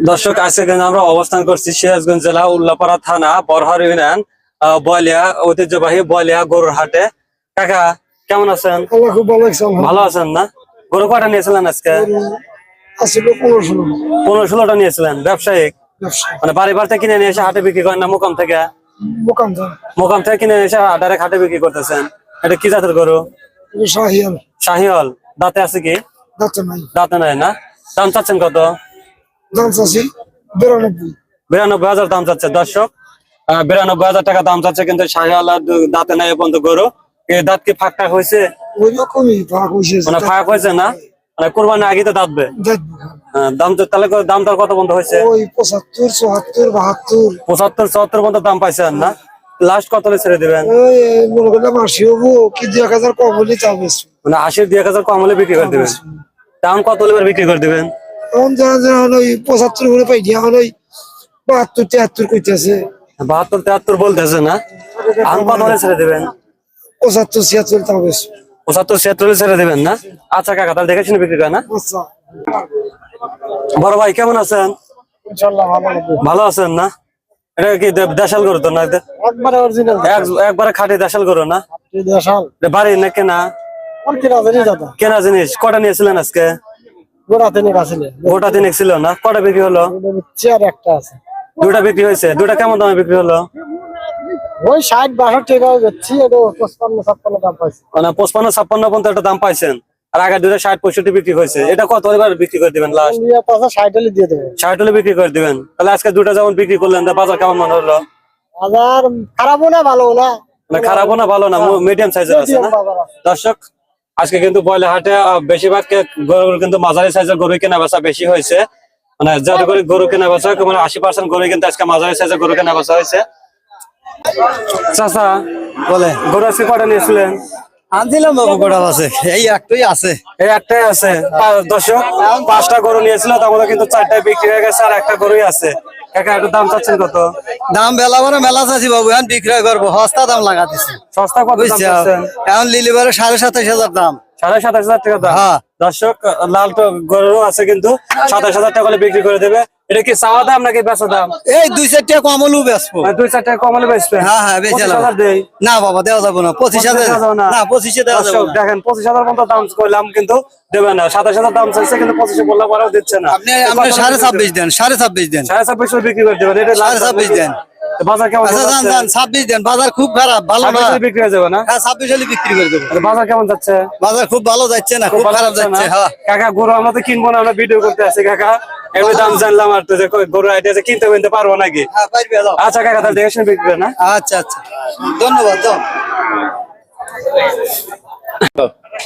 দর্শক আজকে কিন্তু আমরা অবস্থান করছি সিরাজগঞ্জ জেলা উল্লাপাড়া থানা বরহার ইউনিয়ন বলিয়া ঐতিহ্যবাহী বলিয়া গরুর হাটে। কাকা কেমন আছেন? খুব ভালো লাগছে ভালো আছেন না? গরু কটা নিয়েছিলেন আজকে? পনেরো ষোলোটা নিয়েছিলেন ব্যবসায়িক? মানে বাড়ি বাড়িতে কিনে নিয়ে এসে হাটে বিক্রি করেন না মোকাম থেকে? মোকাম থেকে। কিনে নিয়ে এসে ডাইরেক্ট হাটে বিক্রি করতেছেন। এটা কি জাতের গরু? শাহিয়াল। শাহিওয়াল দাঁতে আছে কি? যাচ্ছে নাই। দাঁতে নাই না? দাম চাচ্ছেন কত? দাম বিরানব্বই। বিরানব্বই হাজার দাম চাচ্ছে দর্শক। বিরানব্বই হাজার টাকা দাম চাচ্ছে কিন্তু শাহিওয়াল দাঁতে নাই পর্যন্ত গরু। দাঁত কি ফাঁক টাক হয়েছে? মানে ফাঁক হয়েছে না? মানে কোরবানি আগে তো দাঁতবে। হ্যাঁ, দাম তো তাহলে কত- দাম দর কত পর্যন্ত হয়েছে? ওই পঁচাত্তর চুয়াত্তর বাহাত্তর। পঁচাত্তর চুয়াত্তর পর্যন্ত দাম পাইছেন না? লাস্ট কত হলে ছেড়ে দিবেন? মনে করলাম আশি হব কি দু এক হাজার কম হলে চা মানে আশির দুই এক হাজার কম হলে বিক্রি করে দিবেন। দাম কত হলে বিক্রি করে দিবেন? এখন যারা যারা হলো পঁচাত্তর করে পাই দিয়া ওই বাহাত্তর তিয়াত্তর করতেছে বাহাত্তর তেহাত্তর বলতেছে না? আম কত হলে ছেড়ে দিবেন? পঁচাত্তর ছিয়াত্তর তা পঁচাত্তর ছিয়াত্তর ছেড়ে দিবেন না? আচ্ছা কাকা তাহলে দেখে শুনে বিক্রি করে না? আচ্ছা। বড় ভাই কেমন আছেন? ভালো আছেন না? এটা কি দেশাল গরু তো না? একবারে অরিজিনাল একবারে খাঁটি দেশাল গরু না? দেশাল। বাড়ি না কেনা? কেনা জিনিস। কটা নিয়েছিলেন আজকে? গোটা দিন ছিল না? কটা বিক্রি হলো? চেয়ার একটা আছে। দুটা বিক্রি হয়েছে। দুটা কেমন দামে বিক্রি হলো? ওই ষাট বাষট্টি টাকা যাচ্ছি এটা পঁচপান্ন ছাপ্পান্ন দাম পাইছি। মানে পঁচপান্ন ছাপ্পান্ন পর্যন্ত একটা দাম পাইছেন। আর আগে দুটা ষাট পঁয়ষট্টি বিক্রি হয়েছে। এটা কত? এবার বিক্রি করে দিবেন লাস্ট ষাট হলে দিয়ে ষাট হলে বিক্রি করে দিবেন। তাহলে আজকে দুটা যেমন বিক্রি করলেন বাজার কেমন মনে হলো? বাজার খারাপও না ভালো না। খারাপও না ভালো না? মিডিয়াম সাইজের আছে না? আছে। দর্শক আজকে কিন্তু বয়লা হাটে বেশিরভাগ কে- গরু কিন্তু মাঝারি সাইজের গরু কেনা বেচা বেশি হয়েছে। মানে যাতে করে গরু কেনা বেচা মানে আশি পার্সেন্ট গরু কিন্তু আজকে মাঝারি সাইজের গরু কেনা বেচা হয়েছে। চাচা বলে। গরু আজকে কটা নিয়েছিলেন? আনছিলাম বাবু আছে এই একটাই আছে। এই একটাই আছে। দর্শক পাঁচটা গরু নিয়েছিল তার মধ্যে কিন্তু চারটায় বিক্রি হয়ে গেছে আর একটা গরুই আছে। কাকা একটু দাম চাচ্ছেন কত? দাম বেলা করে মেলা চাচ্ছি বাবু এখন বিক্রয় করব। সস্তা দাম লাগা দিছি। সস্তা কত বুঝছ? এখন লিলিবারে সাড়ে সাতাশ হাজার দাম। সাড়ে সাতাশ হাজার টাকা দাম। হ্যাঁ। দর্শক লাল তো গরু আছে কিন্তু সাতাশ হাজার টাকা করে বিক্রি করে দেবে। এটা কি চাওয়া দাম নাকি বেচা দাম? এই দুই চারটা কমলও বেচবো। মানে দুই চার টাকা কমালে বেচবে? হ্যাঁ হ্যাঁ বেচে না বাবা দেওয়া যাব না। পঁচিশ হাজার। না। পঁচিশে দেওয়া যাবে দেখেন পঁচিশ হাজার মতো দাম করলাম কিন্তু দেবে না। সাতাশ হাজার দাম চাইছে কিন্তু পঁচিশে বললে পরেও দিচ্ছে না। আপনি আপনি সাড়ে ছাব্বিশ দেন সাড়ে ছাব্বিশ দেন। সাড়ে ছাব্বিশ বিক্রি করে দেবেন। এটা সাড়ে ছাব্বিশ দেন। বাজার কেমন আচ্ছা ছাব্বিশ দেন। বাজার খুব খারাপ ভালো বিক্রি হয়ে যাবে না? হ্যাঁ ছাব্বিশ হলে বিক্রি করে দেবো। বাজার কেমন যাচ্ছে? বাজার খুব ভালো যাচ্ছে না খুব খারাপ যাচ্ছে হ্যাঁ। কাকা গরু আমরা তো কিনবো না আমরা ভিডিও করতে আসি কাকা। এমনি দাম জানলাম আর তো যে গরু আইডিয়া কিনতে কিনতে পারব নাকি? হ্যাঁ। আচ্ছা কাকা তাহলে দেখে শুনে বিক্রি করে না? আচ্ছা আচ্ছা। ধন্যবাদ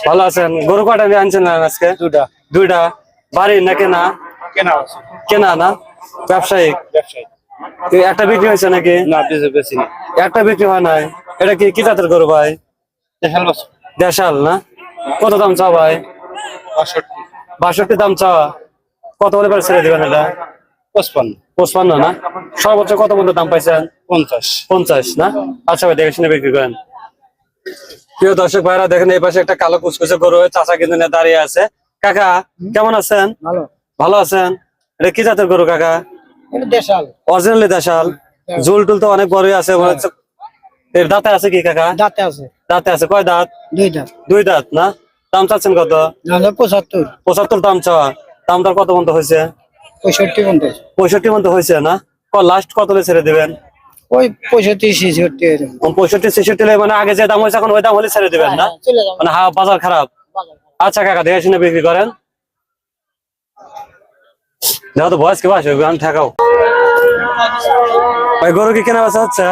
ভালো আছেন? গরু কটা আনছেন না আজকে? দুটা দুইটা। বাড়ি না কেনা? কেনা। কেনা না? ব্যবসায়িক? ব্যবসায়ী তো একটা বিক্রি হয়েছে নাকি? না বেশি বেশি না। একটা বিক্রি হয় নাই। এটা কি কি জাতের গরু ভাই? দেশাল না? কত দাম চাও ভাই? বাষট্টি। বাষট্টি দাম চাওয়া। কত হলে পরে ছেড়ে দিবেন এটা? পঁচপান্ন। পঁচপান্ন না? সর্বোচ্চ কত মতো দাম পাইছেন? পঞ্চাশ। পঞ্চাশ না? আচ্ছা ভাই দেখে শুনে বিক্রি করেন। প্রিয় দর্শক ভাইরা দেখেন এই পাশে একটা কালো কুচকুচে গরু চাষা কিন্তু নিয়ে দাঁড়িয়ে আছে। কাকা কেমন আছেন? ভালো। ভালো আছেন? এটা কি জাতের গরু কাকা? এটা দেশাল। অরিজিনালি দেশাল। ঝুল টুল তো অনেক বড়ই আছে এর দাঁতে আছে কি কাকা? দাঁতে আছে। দাঁতে আছে। কয় দাঁত? দুইটা দুই দাঁত না? দাম চাচ্ছেন কত? পঁচাত্তর। পঁচাত্তর দাম চাওয়া। দাম দর কত মতো হয়েছে? পঁয়ষট্টি পঞ্চাশ পঁয়ষট্টি মতো হয়েছে না? লাস্ট কত হলে ছেড়ে দিবেন? ওই পঁয়ষট্টি ছেষট্টি পঁয়ষট্টি ছেষট্টি হলে মানে আগে যে দাম হয়েছে এখন ওই দাম হলে ছেড়ে দিবেন না? মানে হা বাজার খারাপ। আচ্ছা কাকা দেখে শুনে বিক্রি করেন। দেখো তো বয়স কে বাস আমি ঠেকাও। ভাই গরু কি কেনা বেচা হচ্ছে?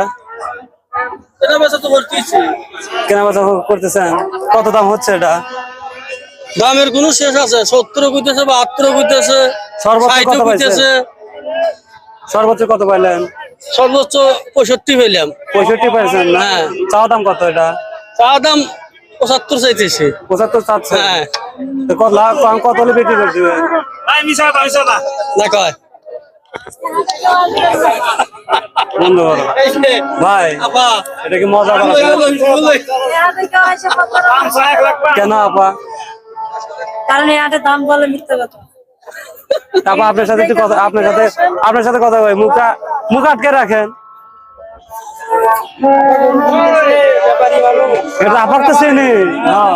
কেনা বেচা করতেছেন? কত দাম হচ্ছে এটা? দামের কোন শেষ আছে। সত্তর কইতেছে বাহাত্তর কইতেছে সর্বোচ্চ কত কইতেছে। সর্বোচ্চ কত পাইলেন? সর্বোচ্চ পঁয়ষট্টি পেলাম পঁয়ষট্টি পাইছেন না? হ্যাঁ। চাওয়া দাম কত এটা? চা দাম পঁচাত্তর চাইতেছে। পঁচাত্তর চাচ্ছে? হ্যাঁ। কত হলে বিক্রি করে দিবেন না কয়। ভাই এটা কি মজা কেন আপা? কারণ এই হাটে দাম বলে মিথ্যা কথা। তারপর আপনার সাথে একটু কথা আপনার সাথে আপনার সাথে কথা হয় মুখা মুখ আটকে রাখেন। এটা আপার তো চেনে। হ্যাঁ।